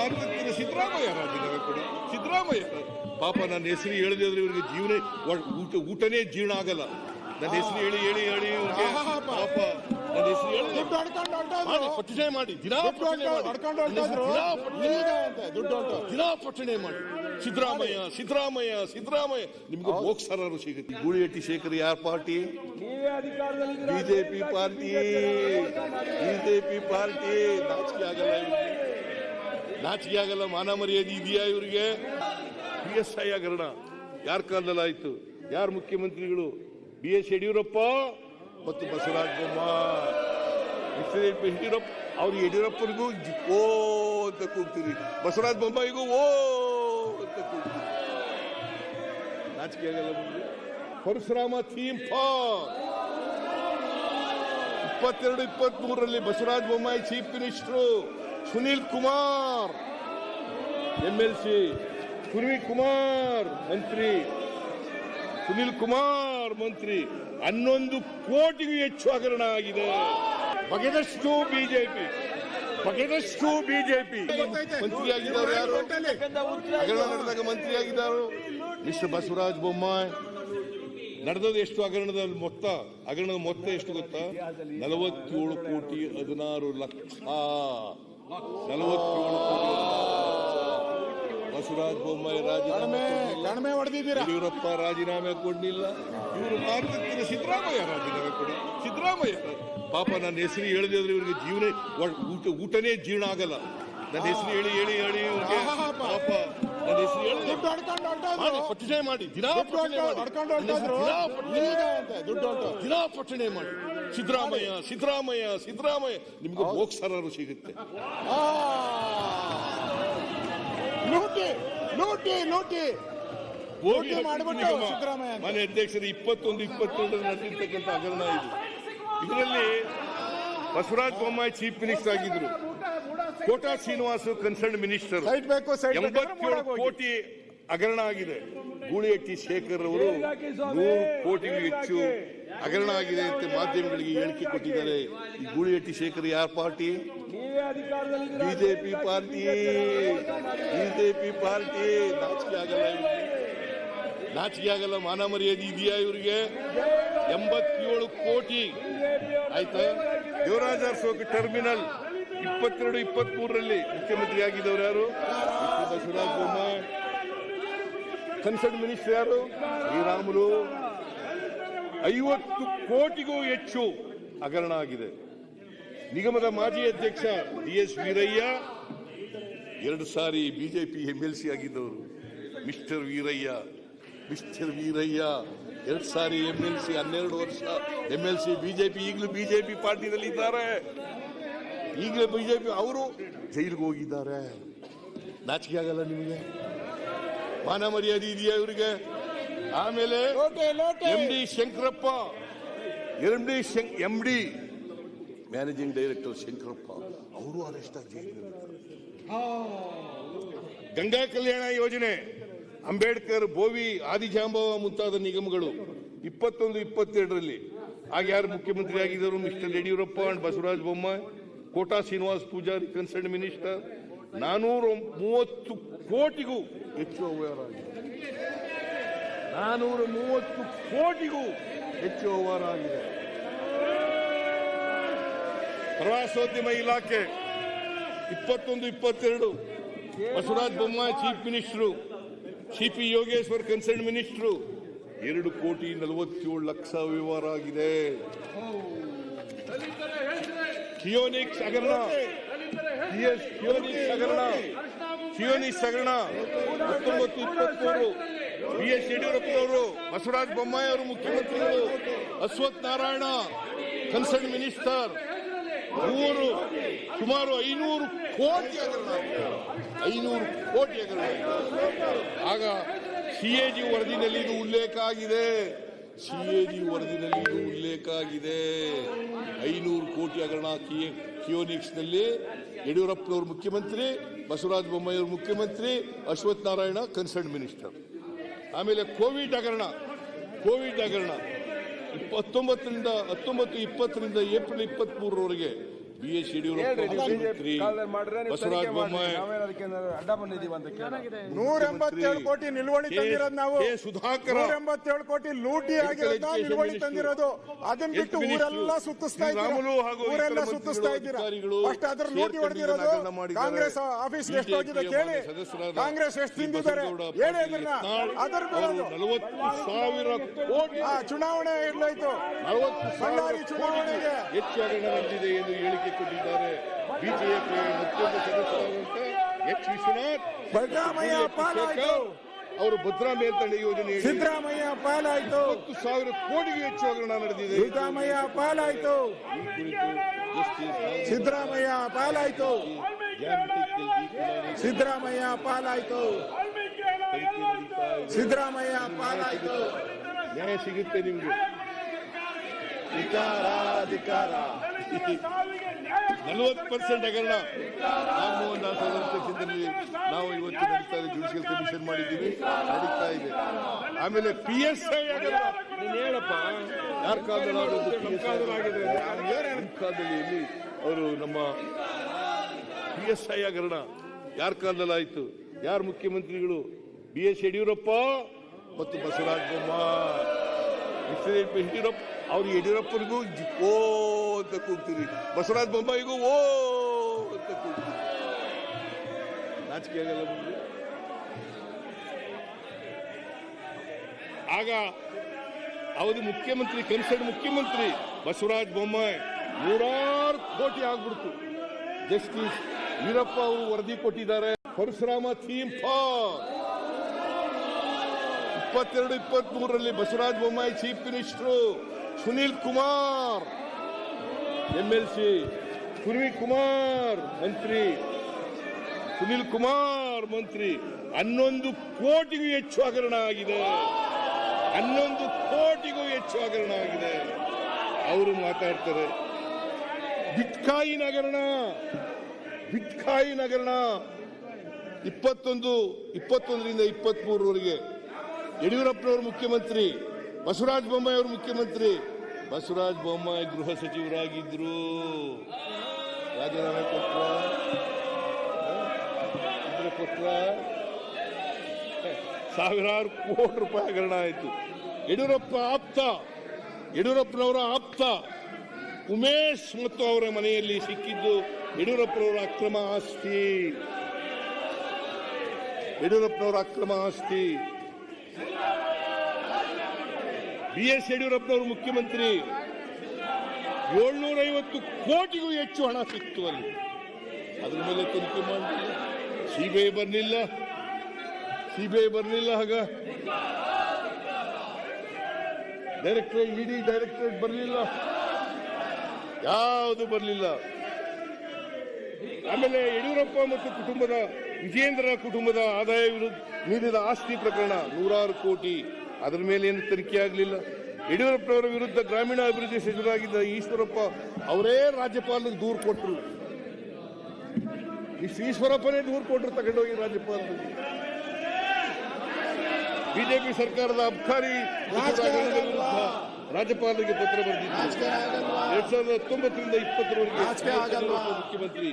ಮಾತುಕತೆ ಸಿದ್ದರಾಮಯ್ಯ ರಾಜೀನಾಮೆ ಕೊಡಿ. ಸಿದ್ದರಾಮಯ್ಯ ಪಾಪ ನನ್ನ ಹೆಸರು ಹೇಳಿದ್ರೆ ಇವ್ರಿಗೆ ಜೀವನ ಊಟ ಊಟನೇ ಜೀರ್ಣ ಆಗಲ್ಲ. ನನ್ನ ಹೆಸರು ಹೇಳಿ ಹೇಳಿ ಹೇಳಿ ಇವ್ರಿಗೆ ಪಾಪ. ನನ್ನ ಹೆಸರು ಹೇಳಿ. ಮಾಡಿ ಪಠಣೆ ಮಾಡಿ. ದಿನಾ ಪಠಣೆ ಮಾಡಿ. ದಿನಾ ಪಠಣೆ ಮಾಡಿ. ಸಿದ್ದರಾಮಯ್ಯ ಸಿದ್ದರಾಮಯ್ಯ ಸಿದ್ದರಾಮಯ್ಯ. ನಿಮ್ಗೆ ಮೋಕ್ಷರರು ಸಿಗುತ್ತೆ. ಗೂಳಿಹಟ್ಟಿ ಶೇಖರ್ ಯಾರ party? BJP party. BJP party. ನಾಚಿಕೆ ಆಗಲ್ಲ. ನಾಚಿಕೆ ಆಗಲ್ಲ ಮಾನ ಮರ್ಯಾದೆ ಇದೆಯಾ ಇವರಿಗೆ? ಬಿ ಎಸ್ ಐ ಹಗರಣ. ಯಾರ ಕಾಲದಲ್ಲಿ ಆಯ್ತು? ಯಾರು ಮುಖ್ಯಮಂತ್ರಿಗಳು? ಬಿ ಎಸ್ ಯಡಿಯೂರಪ್ಪ ಮತ್ತು ಬಸವರಾಜ ಬೊಮ್ಮಾಯಿ ಯಡಿಯೂರಪ್ಪ, ಅವ್ರು ಯಡಿಯೂರಪ್ಪನಿಗೂ ಓ ಅಂತ ಕೂಗ್ತೀರಿ. ಬಸವರಾಜ ಬೊಮ್ಮಾಯಿಗೂ ಓ ಅಂತ ಕೂಗ್ತೀರಿ. ನಾಚಿಕೆ ಆಗಲ್ಲ ಪರಶುರಾಮ ಥೀಮ್ ಪಾರ್ಕ್. ಇಪ್ಪತ್ತೆರಡು ಇಪ್ಪತ್ತ್ ಮೂರರಲ್ಲಿ Basavaraja Bommai chief minister. Sunil Kumar. M L C. ಸುರ್ವಿ Kumar ಮಂತ್ರಿ. ಸುನೀಲ್ ಕುಮಾರ್ ಮಂತ್ರಿ. ಹನ್ನೊಂದು ಕೋಟಿಗೂ ಹೆಚ್ಚು ಹಗರಣ ಆಗಿದೆ. ಬಗೆದಷ್ಟು ಬಿಜೆಪಿ. ಬಗೆದಷ್ಟು ಬಿಜೆಪಿ. ಮಂತ್ರಿಯಾಗಿದ್ದವರು ಯಾರು? ಹಗರಣ ನಡೆದಾಗ ಮಂತ್ರಿಯಾಗಿದ್ದಾರೆ. ಮಿಸ್ಟರ್ ಬಸವರಾಜ್ ಬೊಮ್ಮಾಯಿ. ನಡೆದದ್ದು ಎಷ್ಟು ಹಗರಣದ ಮೊತ್ತ? ಹಗರಣದ ಮೊತ್ತ ಎಷ್ಟು ಗೊತ್ತಾ? ನಲವತ್ತೇಳು ಕೋಟಿ ಹದಿನಾರು ಲಕ್ಷ. ನಲವತ್ತೇಳು ಕೋಟಿ. ಬಸವರಾಜ ಬೊಮ್ಮಾಯಿ ರಾಜೀನಾಮೆ ಕಡಿಮೆ ಹೊಡೆದಿದ್ದೀರಾ? ಯಡಿಯೂರಪ್ಪ ರಾಜೀನಾಮೆ ಕೊಡಲಿಲ್ಲ. ಇವರು ಮಾತುಕತೆ ಸಿದ್ದರಾಮಯ್ಯ ರಾಜೀನಾಮೆ ಕೊಡಿ. ಸಿದ್ದರಾಮಯ್ಯ. ಪಾಪ ನನ್ನ ಹೆಸರು ಹೇಳಿದ್ರೆ ಇವರಿಗೆ ಜೀವನ ಊಟ ಊಟನೇ ಜೀರ್ಣ ಆಗಲ್ಲ. ನನ್ನ ಹೆಸರು ಹೇಳಿ ಹೇಳಿ ಹೇಳಿ ಇವ್ರಿಗೆ. ಪಾಪ ನನ್ನ ಹೆಸರು ಹೇಳಿ. ಪಠಣೆ ಮಾಡಿ ದಿನಾ ಪಠಣೆ ಮಾಡಿ. ದಿನ ಪಟ್ಟಣೆ. ದಿನಾ ಪಠಣೆ ಮಾಡಿ. ಸಿದ್ದರಾಮಯ್ಯ ಸಿದ್ದರಾಮಯ್ಯ ಸಿದ್ದರಾಮಯ್ಯ. ನಿಮ್ಗೆ ಮೋಕ್ಷರರು ಸಿಗುತ್ತೆ. ಲೂಟಿ ಲೂಟಿ ಲೂಟಿ ಹೋಗಿ ಲೂಟಿ ಮಾಡ್ಬಿಟ್ಟು ಸಿದ್ದರಾಮಯ್ಯ. ಮನೆ ಅಧ್ಯಕ್ಷರು ಇಪ್ಪತ್ತೊಂದು ಇಪ್ಪತ್ತೊಂದರಲ್ಲಿ ನಡೆದಿರ್ತಕ್ಕಂಥ ಹಗರಣ ಇದು. ಇದರಲ್ಲಿ ಬಸವರಾಜ ಬೊಮ್ಮಾಯಿ ಚೀಫ್ ಮಿನಿಸ್ಟರ್ ಆಗಿದ್ರು. ಕೋಟಾ ಶ್ರೀನಿವಾಸ ಕನ್ಸರ್ನ್ ಮಿನಿಸ್ಟರ್ ಎಂಬತ್ತೇಳು ಕೋಟಿ ಹಗರಣ ಆಗಿದೆ. ಗೂಳಿಹಟ್ಟಿ ಶೇಖರ್ ಅವರು ನೂರು ಕೋಟಿಗೂ ಹೆಚ್ಚು ಹಗರಣ ಆಗಿದೆ ಅಂತ ಮಾಧ್ಯಮಗಳಿಗೆ ಹೇಳಿಕೆ ಕೊಟ್ಟಿದ್ದಾರೆ. ಈ ಗೂಳಿಹಟ್ಟಿ ಶೇಖರ್ ಯಾರ party? BJP party. BJP party. ನಾಚಿಕೆ ಆಗಲ್ಲ ನಾಚಿಕೆ ಆಗಲ್ಲ, ಮಾನ ಮರ್ಯಾದೆ ಇದೆಯಾ ಇವರಿಗೆ? ಎಂಬತ್ತೇಳು ಕೋಟಿ. ಆಯ್ತಾ? ದೇವರಾಜ ಸೋಕಿ ಟರ್ಮಿನಲ್ ಇಪ್ಪತ್ತೆರಡು ಇಪ್ಪತ್ತ್ ಮೂರರಲ್ಲಿ ಮುಖ್ಯಮಂತ್ರಿ ಆಗಿದ್ದವರು ಯಾರು? ಬಸವರಾಜ ಬೊಮ್ಮಾಯಿ. ಕನ್ಸರ್ಟ್ ಮಿನಿಸ್ಟರ್ ಯಾರು? ಶ್ರೀರಾಮುಲು. ಐವತ್ತು ಕೋಟಿಗೂ ಹೆಚ್ಚು ಹಗರಣ ಆಗಿದೆ ನಿಗಮದ ಮಾಜಿ ಅಧ್ಯಕ್ಷ ಡಿ ಎಸ್ ವೀರಯ್ಯ, ಎರಡು ಸಾರಿ ಬಿಜೆಪಿ ಎಂ ಎಲ್ ಸಿ ಆಗಿದ್ದವರು. ಮಿಸ್ಟರ್ ವೀರಯ್ಯ ಮಿಸ್ಟರ್ ವೀರಯ್ಯ, ಎರಡು ಸಾರಿ ಎಂ ಎಲ್ ಸಿ ಹನ್ನೆರಡು ವರ್ಷ ಎಂ ಎಲ್ ಸಿ ಬಿಜೆಪಿ ಈಗಲೂ ಬಿಜೆಪಿ ಪಾರ್ಟಿನಲ್ಲಿ ಇದ್ದಾರೆ. ಈಗಲೇ ಬಿಜೆಪಿ ಅವರು ಜೈಲಿಗೆ ಹೋಗಿದ್ದಾರೆ. ನಾಚಿಕೆ ಆಗಲ್ಲ ನಿಮಗೆ? ಮಾನ ಮರ್ಯಾದೆ ಇದೆಯಾ ಇವರಿಗೆ? ಆಮೇಲೆ M D Shankarappa. M D M D managing director Shankarappa. ಅವರು ಅರೆಸ್ಟ್ ಆಗಿ ಗಂಗಾ ಕಲ್ಯಾಣ ಯೋಜನೆ. ಅಂಬೇಡ್ಕರ್ ಬೋವಿ ಆದಿಜಾಂಬವ ಮುಂತಾದ ನಿಗಮಗಳು ಇಪ್ಪತ್ತೊಂದು ಇಪ್ಪತ್ತೆರಡರಲ್ಲಿ. ಆಗ ಯಾರು ಮುಖ್ಯಮಂತ್ರಿ ಆಗಿದ್ದರು? Mister Yediyurappa and Basavaraja Bommai. Kota Srinivas Poojari concern minister ನಾನೂರ ಮೂವತ್ತು ಕೋಟಿಗೂ ಹೆಚ್ಚು ಅವ್ಯವಹಾರ ಆಗಿದೆ. ನಾನೂರ ಮೂವತ್ತು ಕೋಟಿಗೂ ಹೆಚ್ಚು ಅವ್ಯವಹಾರ ಆಗಿದೆ ಪ್ರವಾಸೋದ್ಯಮ ಇಲಾಖೆ ಇಪ್ಪತ್ತೊಂದು ಇಪ್ಪತ್ತೆರಡು. Basavaraja Bommai chief minister CP Yogeshwar concern minister ಎರಡು ಕೋಟಿ ನಲವತ್ತೇಳು ಲಕ್ಷ ವ್ಯವಹಾರ ಆಗಿದೆ. ಕಿಯೋನಿಕ್ಸ್ ಹಗರಣ ಕಿಯಸ್ ಕಿಯೋನಿಕ್ಸ್ ಹಗರಣ ಕಿಯೋನಿಕ್ಸ್ ಹಗರಣ ಹತ್ತೊಂಬತ್ತು ಇಪ್ಪತ್ಮೂರು ಬಿ ಎಸ್ ಯಡಿಯೂರಪ್ಪನವರು ಬಸವರಾಜ ಬೊಮ್ಮಾಯಿ ಅವರು ಮುಖ್ಯಮಂತ್ರಿಗಳು ಅಶ್ವಥ್ ನಾರಾಯಣ ಕನ್ಸರ್ನ್ ಮಿನಿಸ್ಟರ್ ಮೂರು ಸುಮಾರು ಐನೂರು ಕೋಟಿ ಹಗರಣ. ಐನೂರು ಕೋಟಿ ಹಗರಣ ಸಿ ಎ ಜಿ ವರದಿನಲ್ಲಿ ಇದು ಉಲ್ಲೇಖ ಆಗಿದೆ. ಸಿ ಎ ಜಿ ವರದಿನಲ್ಲಿ ಇದು ಉಲ್ಲೇಖ ಆಗಿದೆ. ಐನೂರು ಕೋಟಿ ಹಗರಣ ಕಿಯೋನಿಕ್ಸ್ನಲ್ಲಿ ಕಿಯೋನಿಕ್ಸ್ನಲ್ಲಿ ಯಡಿಯೂರಪ್ಪನವರು ಮುಖ್ಯಮಂತ್ರಿ, ಬಸವರಾಜ ಬೊಮ್ಮಾಯಿ ಅವರು ಮುಖ್ಯಮಂತ್ರಿ, ಅಶ್ವಥ್ ನಾರಾಯಣ ಕನ್ಸರ್ನ್ ಮಿನಿಸ್ಟರ್. ಆಮೇಲೆ ಕೋವಿಡ್ ಹಗರಣ ಕೋವಿಡ್ ಹಗರಣ. ಹತ್ತೊಂಬತ್ತರಿಂದ ಹತ್ತೊಂಬತ್ತು ಇಪ್ಪತ್ತರಿಂದ ಏಪ್ರಿಲ್ ಇಪ್ಪತ್ತ್ ಮೂರರವರೆಗೆ ಬಿ ಎಸ್ ಯಡಿಯೂರಪ್ಪ ಬಸವರಾಜ ಬೊಮ್ಮಾಯಿ. ನೂರ ಎಂಬತ್ತೇಳು ಕೋಟಿ ನಿಲುವಣಿ ತಂದಿರೋದು ನಾವು. ಸುಧಾಕರ. ನೂರ ಎಂಬತ್ತೇಳು ಕೋಟಿ ಲೂಟಿ ಆಗಿರೋದು Education ತಂದಿರೋದು. ಅದನ್ನ ಬಿಟ್ಟು. ಊರೆಲ್ಲ ಸುತ್ತಿಸ್ತಾ ಇದ್ದೀರಾ? ಊರೆಲ್ಲ ಸುತ್ತಿಸ್ತಾ ಇದ್ದೀರಾ? ಅದ್ರ ಲೂಟಿ ಹೊಡೆದಿರೋದು? ಕಾಂಗ್ರೆಸ್ ಆಫೀಸ್ ಎಷ್ಟು ಹೋಗಿದೆ ಕೇಳಿ? ಕಾಂಗ್ರೆಸ್ ಎಷ್ಟು ತಿಂದಿದ್ದಾರೆ? ಹೇಳಿ ಅದನ್ನ ಅದರ ಸಾವಿರ ಕೋಟಿ ಆ ಚುನಾವಣೆ ಇರ್ಲಾಯ್ತು ಬಳ್ಳಾರಿ ಚುನಾವಣೆಗೆ. ಹೆಚ್ಚು ಹಗರಣ ನಡೆದಿದೆ ಎಂದು ಹೇಳಿಕೆ ಕೊಟ್ಟಿದ್ದಾರೆ ಬಿಜೆಪಿ ಮತ್ತೊಂದು ಸದಸ್ಯರಾದಂತ ಎಚ್ ವಿಶ್ವನಾಥ್ ಸಿದ್ದರಾಮಯ್ಯ ಪಾಲಾಯ್ತು. ಅವರು ಭದ್ರಾ ಮೇಲ್ದಂಡೆ ಯೋಜನೆ ಸಿದ್ದರಾಮಯ್ಯ ಪಾಲಾಯ್ತು. ಹತ್ತು ಸಾವಿರ ಕೋಟಿಗೆ ಹೆಚ್ಚು ಹಗರಣ ನಡೆದಿದೆ. ಸಿದ್ದರಾಮಯ್ಯ ಪಾಲಾಯ್ತು. ಈ ಕುರಿತು ಜಸ್ಟಿಸ್ ಸಿದ್ದರಾಮಯ್ಯ ಪಾಲಾಯ್ತು. ಸಿದ್ದರಾಮಯ್ಯ ಪಾಲಾಯ್ತು. ಸಿದ್ದರಾಮಯ್ಯ ಪಾಲಾಯ್ತು. ನ್ಯಾಯ ಸಿಗುತ್ತೆ ನಿಮ್ಗೆ. ಅಧಿಕಾರ ಅಧಿಕಾರ ನಲವತ್ತು ಪರ್ಸೆಂಟ್ ಹಗರಣ. ರಾಮಮೋಹನ್ ದಾಸ್ ಅವರ ಅಧ್ಯಕ್ಷತೆಯಲ್ಲಿ ನಾವು ಇವತ್ತು ನಡೀತಾ ಇದೆ ಜುಡಿಷಿಯಲ್ ಕಮಿಷನ್ ಮಾಡಿದ್ದೀವಿ. ನಡೀತಾ ಇದೆ. ಆಮೇಲೆ ಪಿ ಎಸ್ ಐ ಹೇಳಪ್ಪ. ಯಾರ ಕಾಲದಲ್ಲಿ ಕಾಲದಲ್ಲಿ ಅವರು ನಮ್ಮ ಪಿ ಎಸ್ ಐ ಹಗರಣ? ಯಾರ ಕಾಲದಲ್ಲಿ ಆಯ್ತು? ಯಾರು ಮುಖ್ಯಮಂತ್ರಿಗಳು? ಬಿ ಎಸ್ ಯಡಿಯೂರಪ್ಪ ಮತ್ತು ಬಸವರಾಜ ಬೊಮ್ಮಾಯಿ. ಯಡಿಯೂರಪ್ಪ ಅವ್ರು ಯಡಿಯೂರಪ್ಪನಿಗೂ ಓ ಅಂತ ಕೂಗ್ತೀರಿ. ಬಸವರಾಜ ಬೊಮ್ಮಾಯಿಗೂ ಓ ಅಂತ ಕೂಗ್ತೀರಿ. ನಾಚಿಕೆ ಆಗಲ್ಲ? ಆಗ ಅವಧಿ ಮುಖ್ಯಮಂತ್ರಿ ಕನ್ಸರ್ನ್ ಮುಖ್ಯಮಂತ್ರಿ ಬಸವರಾಜ ಬೊಮ್ಮಾಯಿ ನೂರಾರು ಕೋಟಿ ಆಗ್ಬಿಡ್ತು. ಜಸ್ಟಿಸ್ ವೀರಪ್ಪ ಅವರು ವರದಿ ಕೊಟ್ಟಿದ್ದಾರೆ. ಪರಶುರಾಮ ಥೀಮ್ ಪಾರ್ಕ್ ಇಪ್ಪತ್ತೆರಡು ಇಪ್ಪತ್ತ್ ಮೂರರಲ್ಲಿ Basavaraja Bommai chief minister Sunil Kumar. MLC ಕುರ್ವಿ Kumar ಮಂತ್ರಿ, ಸುನಿಲ್ ಕುಮಾರ್ ಮಂತ್ರಿ, ಹನ್ನೊಂದು ಕೋಟಿಗೂ ಹೆಚ್ಚು ಹಗರಣ ಆಗಿದೆ. ಹನ್ನೊಂದು ಕೋಟಿಗೂ ಹೆಚ್ಚು ಹಗರಣ ಆಗಿದೆ. ಅವರು ಮಾತಾಡ್ತಾರೆ ಬಿಟ್ಕಾಯಿನ್ ಹಗರಣ, ಬಿಟ್ಕಾಯಿನ್ ನಗರಣ ಇಪ್ಪತ್ತೊಂದು, ಇಪ್ಪತ್ತೊಂದರಿಂದ ಇಪ್ಪತ್ಮೂರವರೆಗೆ ಯಡಿಯೂರಪ್ಪನವರು ಮುಖ್ಯಮಂತ್ರಿ, ಬಸವರಾಜ ಬೊಮ್ಮಾಯಿ ಅವರು ಮುಖ್ಯಮಂತ್ರಿ ಬಸವರಾಜ ಬೊಮ್ಮಾಯಿ ಗೃಹ ಸಚಿವರಾಗಿದ್ರು. ರಾಜೀನಾಮೆ ಕೊಟ್ರ? ಇದ್ರೆ ಸಾವಿರಾರು ಕೋಟಿ ರೂಪಾಯಿ ಹಗರಣ ಆಯಿತು. ಯಡಿಯೂರಪ್ಪ ಆಪ್ತ. ಯಡಿಯೂರಪ್ಪನವರ ಆಪ್ತ. ಉಮೇಶ್ ಮತ್ತು ಅವರ ಮನೆಯಲ್ಲಿ ಸಿಕ್ಕಿದ್ದು ಯಡಿಯೂರಪ್ಪನವರ ಅಕ್ರಮ ಆಸ್ತಿ. ಯಡಿಯೂರಪ್ಪನವರ ಅಕ್ರಮ ಆಸ್ತಿ. ಬಿ ಎಸ್ ಯಡಿಯೂರಪ್ಪನವರು ಮುಖ್ಯಮಂತ್ರಿ. ಏಳ್ನೂರ ಐವತ್ತು ಕೋಟಿಗೂ ಹೆಚ್ಚು ಹಣ ಸಿಕ್ತು ಅಲ್ಲಿ. ಅದ್ರ ಮೇಲೆ ತನಿಖೆ ಮಾಡಲಿಲ್ಲ ಸಿಬಿಐ ಬರಲಿಲ್ಲ. ಸಿಬಿಐ ಬರಲಿಲ್ಲ ಆಗ. ಡೈರೆಕ್ಟರೇಟ್ ಇಡಿ ಡೈರೆಕ್ಟರೇಟ್ ಬರಲಿಲ್ಲ. ಯಾವುದು ಬರಲಿಲ್ಲ. ಆಮೇಲೆ ಯಡಿಯೂರಪ್ಪ ಮತ್ತು ಕುಟುಂಬದ ವಿಜೇಂದ್ರ ಕುಟುಂಬದ ಆದಾಯ ವಿರುದ್ಧ ನೀಡಿದ ಆಸ್ತಿ ಪ್ರಕರಣ ನೂರಾರು ಕೋಟಿ. ಅದರ ಮೇಲೆ ಏನು ತನಿಖೆ ಆಗಲಿಲ್ಲ. ಯಡಿಯೂರಪ್ಪನವರ ವಿರುದ್ಧ ಗ್ರಾಮೀಣಾಭಿವೃದ್ಧಿ ಸಚಿವರಾಗಿದ್ದ ಈಶ್ವರಪ್ಪ ಅವರೇ ರಾಜ್ಯಪಾಲರಿಗೆ ದೂರು ಕೊಟ್ಟರು. ಇಷ್ಟು ಈಶ್ವರಪ್ಪನೇ ದೂರು ಕೊಟ್ಟರು ತಗೊಂಡೋಗಿ ರಾಜ್ಯಪಾಲರಿಗೆ ಬಿಜೆಪಿ ಸರ್ಕಾರದ ಅಬ್ಕಾರಿ ರಾಜ್ಯಪಾಲರಿಗೆ ಪತ್ರ ಬರೆದಿದ್ದಾರೆ. ಎರಡ್ ಸಾವಿರದ ಹತ್ತೊಂಬತ್ತರಿಂದ ಇಪ್ಪತ್ತರವರೆಗೆ? ಮುಖ್ಯಮಂತ್ರಿ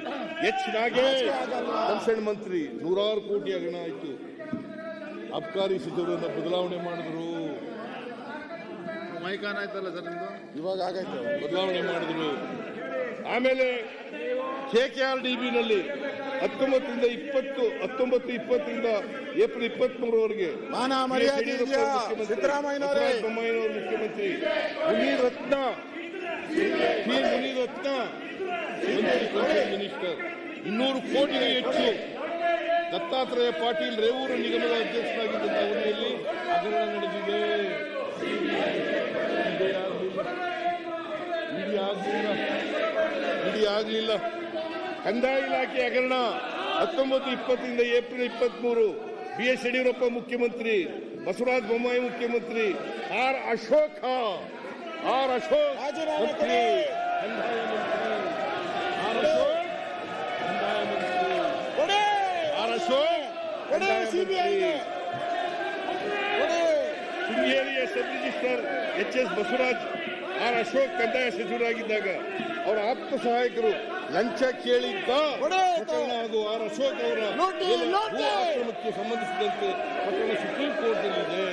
ಎಚ್. ನಾಗೇಶ್ ಮಂತ್ರಿ ನೂರಾರು ಕೋಟಿ ಹಗರಣ ಆಯಿತು. ಅಬ್ಕಾರಿ ಸಚಿವರನ್ನು ಬದಲಾವಣೆ ಮಾಡಿದ್ರು. ಮೈಕಾನ್ ಆಯ್ತಲ್ಲ ಸರ್ ನಿಮ್ದು? ಇವಾಗ ಆಗೈತೆ ಬದಲಾವಣೆ ಮಾಡಿದ್ರು. ಆಮೇಲೆ ಕೆ ಕೆ ಆರ್ ಡಿ ನಲ್ಲಿ ಹತ್ತೊಂಬತ್ತರಿಂದ ಇಪ್ಪತ್ತು ಹತ್ತೊಂಬತ್ತು ಇಪ್ಪತ್ತರಿಂದ ಏಪ್ರಿಲ್ ಇಪ್ಪತ್ತ್ ಮೂರವರೆಗೆ ಮಾನ ಮರ್ಯಾದೆ ಇದೆಯಾ? ಸಿದ್ದರಾಮಯ್ಯನವರೇ? ಮುಖ್ಯಮಂತ್ರಿ Muniratna P Muniratna minister. ಇನ್ನೂರು ಕೋಟಿಗೂ ಹೆಚ್ಚು ದತ್ತಾತ್ರೇಯ ಪಾಟೀಲ್ ರೇವೂರು ನಿಗಮದ ಅಧ್ಯಕ್ಷರಾಗಿದ್ದಂತಹ ಅವಧಿಯಲ್ಲಿ ಹಗರಣ ನಡೆದಿದೆ. ಇಡಿ ಆಗಲಿಲ್ಲ. ಕಂದಾಯ ಇಲಾಖೆ ಹಗರಣ ಹತ್ತೊಂಬತ್ತು ಇಪ್ಪತ್ತರಿಂದ ಏಪ್ರಿಲ್ ಇಪ್ಪತ್ಮೂರು ಬಿ ಎಸ್ ಯಡಿಯೂರಪ್ಪ ಮುಖ್ಯಮಂತ್ರಿ ಬಸವರಾಜ ಬೊಮ್ಮಾಯಿ ಮುಖ್ಯಮಂತ್ರಿ ಆರ್ ಅಶೋಕ ಆರ್ ಅಶೋಕ್ ಮಂತ್ರಿ ಕೊಡಿ. ಕಂದಾಯ ಮಂತ್ರಿ ಆರ್ ಅಶೋಕ್ ಕಂದಾಯ ಮಂತ್ರಿ ಕೊಡಿ ಆರ್ ಅಶೋಕ್ ಕೊಡಿ ಕಂದಾಯ ಸಿಬಿಐಗೆ. ಶೃಂಗೇರಿಯ sub register H S Basavaraj R Ashok ಕಂದಾಯ ಸಚಿವರಾಗಿದ್ದಾಗ ಅವರ ಆಪ್ತ ಸಹಾಯಕರು ಲಂಚ ಕೇಳಿದ್ದ. ಪ್ರಕರಣ ಹಾಗೂ ಆರ್ ಅಶೋಕ್ ಅವರ ಆಕ್ರಮಕ್ಕೆ ಸಂಬಂಧಿಸಿದಂತೆ ಪ್ರಕರಣ ಸುಪ್ರೀಂ ಕೋರ್ಟ್ನಲ್ಲಿದೆ.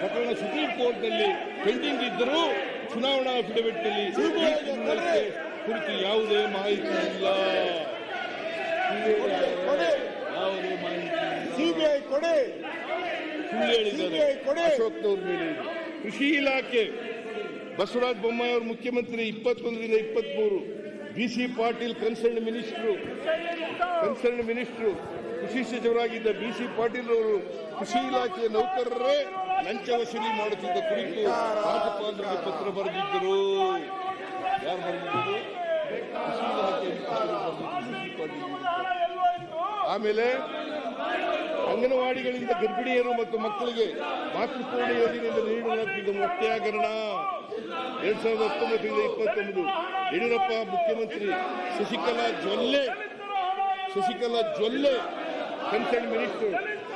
ಪ್ರಕರಣ ಸುಪ್ರೀಂ ಕೋರ್ಟ್ನಲ್ಲಿ ಪೆಂಡಿಂಗ್ ಇದ್ದರೂ ಚುನಾವಣಾ ಅಫಿಡವಿಟ್ನಲ್ಲಿ ನಲ್ಲಿ. ಕುರಿತು ಯಾವುದೇ ಮಾಹಿತಿ ಇಲ್ಲ ಕೊಡಿ ಯಾವುದೇ ಮಾಹಿತಿ ಇಲ್ಲ ಸಿಬಿಐ ಕೊಡಿ. ಅಶೋಕ್ನವ್ರ ಮೇಲೆ. ಕೃಷಿ ಇಲಾಖೆ ಬಸವರಾಜ ಬೊಮ್ಮಾಯಿ ಅವರು ಮುಖ್ಯಮಂತ್ರಿ ಇಪ್ಪತ್ತೊಂದರಿಂದ ಇಪ್ಪತ್ಮೂರು. B C Patil concern minister concern minister ಕೃಷಿ ಸಚಿವರಾಗಿದ್ದ ಬಿ ಸಿ ಪಾಟೀಲ್ ಅವರು ಕೃಷಿ ಇಲಾಖೆಯ ನೌಕರರೇ ಲಂಚ ವಸೂಲಿ ಮಾಡುತ್ತಿದ್ದ ಕುರಿತು ರಾಜ್ಯಪಾಲರಿಗೆ ಪತ್ರ ಬರೆದಿದ್ದರು. ಯಾರು ಬರೆದಿದ್ದರು? ಕೃಷಿ ಇಲಾಖೆ ಆಮೇಲೆ ಅಂಗನವಾಡಿಗಳಿಂದ ಗರ್ಭಿಣಿಯರು ಮತ್ತು ಮಕ್ಕಳಿಗೆ ಮಾತೃಪೂರ್ಣ ಯೋಜನೆಯಿಂದ ನೀಡಲಾಗುತ್ತಿದ್ದ ಮೊಟ್ಟೆಯಾಗರಣ ಎರಡ್ ಸಾವಿರದ ಹತ್ತೊಂಬತ್ತರಿಂದ ಇಪ್ಪತ್ತೊಂದು ಯಡಿಯೂರಪ್ಪ, ಮುಖ್ಯಮಂತ್ರಿ ಶಶಿಕಲಾ ಜೊಲ್ಲೆ ಶಶಿಕಲಾ ಜೊಲ್ಲೆ ಕನ್ಸರ್ನ್ ಮಿನಿಸ್ಟರ್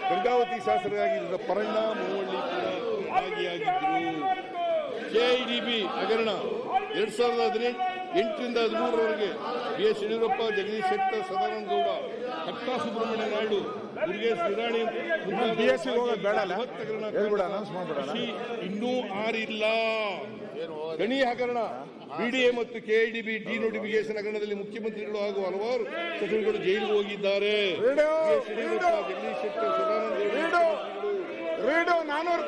ಗಂಗಾವತಿ ಶಾಸಕರಾಗಿದ್ದ ಪರಣ್ಣ ಮೂವಳ್ಳಿ ಕೂಡ ಭಾಗಿಯಾಗಿದ್ದರು. ಕೆಐಡಿಬಿ ಹಗರಣ. ಎರಡ್ ಸಾವಿರದ ಹದಿನೆಂಟು ಎಂಟರಿಂದ ಹದಿಮೂರರವರೆಗೆ ಬಿ ಎಸ್ ಯಡಿಯೂರಪ್ಪ ಜಗದೀಶ್ ಶೆಟ್ಟರ್ ಸದಾನಂದ ಗೌಡ ಕಟ್ಟಾ ಸುಬ್ರಹ್ಮಣ್ಯ ನಾಯ್ಡು ದುರ್ಗೇಶ್ ನಿರಾಣಿ. ಕೃಷಿ ಇನ್ನೂ ಆರಿಲ್ಲ. ಗಣಿ ಹಗರಣ. ಬಿಡಿಎ ಮತ್ತು ಕೆಐಡಿಬಿ ಡಿ ನೋಟಿಫಿಕೇಶನ್ ಹಗರಣದಲ್ಲಿ ಮುಖ್ಯಮಂತ್ರಿಗಳು ಹಾಗೂ ಹಲವಾರು ಸಚಿವರುಗಳು ಜೈಲಿಗೆ ಹೋಗಿದ್ದಾರೆ. ಜಗದೀಶ್ ಶೆಟ್ಟರ್ ಸದಾನಂದ ಗೌಡ ರೀಡು. ರೀಡು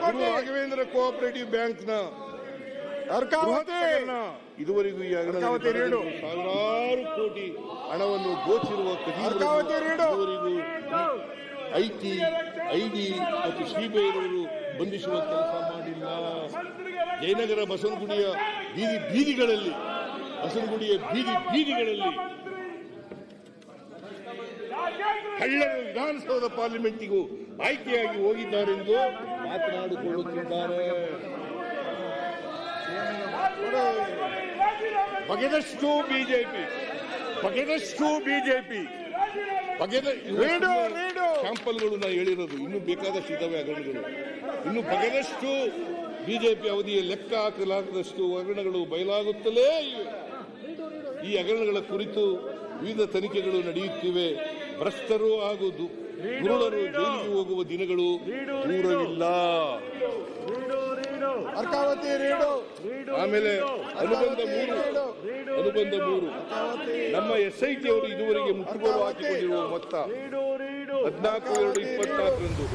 ಕೋಟಿ. ರಾಘವೇಂದ್ರ ಕೋಆಪರೇಟಿವ್ ಬ್ಯಾಂಕ್ನ ಇದುವರೆಗೂ ಈ ಹಗರಣದಲ್ಲಿ. ಸಾವಿರಾರು ಕೋಟಿ ಹಣವನ್ನು ಗೋಚಿರುವ. ಇದುವರೆಗೂ ಐಟಿ ಐಡಿ ಮತ್ತು ಸಿಬಿಐರವರು ಬಂಧಿಸುವ ಕೆಲಸ ಮಾಡಿಲ್ಲ ಜಯನಗರ ಬಸವನಗುಡಿಯ ಬೀದಿ ಬೀದಿಗಳಲ್ಲಿ ಬಸವನಗುಡಿಯ ಬೀದಿ ಬೀದಿಗಳಲ್ಲಿ ಕಳ್ಳರ ವಿಧಾನಸೌಧ ಪಾರ್ಲಿಮೆಂಟಿಗೂ ಆಯ್ಕೆಯಾಗಿ ಹೋಗಿದ್ದಾರೆಂದು ಮಾತನಾಡಿಕೊಳ್ಳುತ್ತಿದ್ದಾರೆ ಬಗೆದಷ್ಟು ಬಿಜೆಪಿ ಬಗೆದಷ್ಟು ಬಿಜೆಪಿ. ಬಗೆದ. ಸ್ಯಾಂಪಲ್ಗಳು ನಾ ಹೇಳಿರೋದು. ಇನ್ನು ಬೇಕಾದಷ್ಟು ಇದ್ದಾವೆ ಹಗರಣಗಳು ಇನ್ನು ಬಗೆದಷ್ಟು ಬಿಜೆಪಿ ಅವಧಿಯ ಲೆಕ್ಕ ಹಾಕಲಾಗದಷ್ಟು ಹಗರಣಗಳು ಬಯಲಾಗುತ್ತಲೇ ಇವೆ. ಈ ಹಗರಣಗಳ ಕುರಿತು ವಿವಿಧ ತನಿಖೆಗಳು ನಡೆಯುತ್ತಿವೆ. ಭ್ರಷ್ಟರು ಹಾಗೂ ದುರುಳರು ಜೈಲಿಗೆ ಹೋಗುವ ದಿನಗಳು ದೂರವಿಲ್ಲ. ಅರ್ಕಾವತಿ ರೀಡು. ಆಮೇಲೆ ಅನುಬಂಧ ಮೂರು. ಅನುಬಂಧ ಮೂರು. ನಮ್ಮ ಎಸ್ ಐ ಟಿ ಅವರು ಇದುವರೆಗೆ ಮುಟ್ಟುಗೋಲು ಹಾಕಿಕೊಂಡಿರುವ ಮೊತ್ತ ಹದಿನಾಲ್ಕು ಎರಡು ಇಪ್ಪತ್ನಾಲ್ಕರಂದು.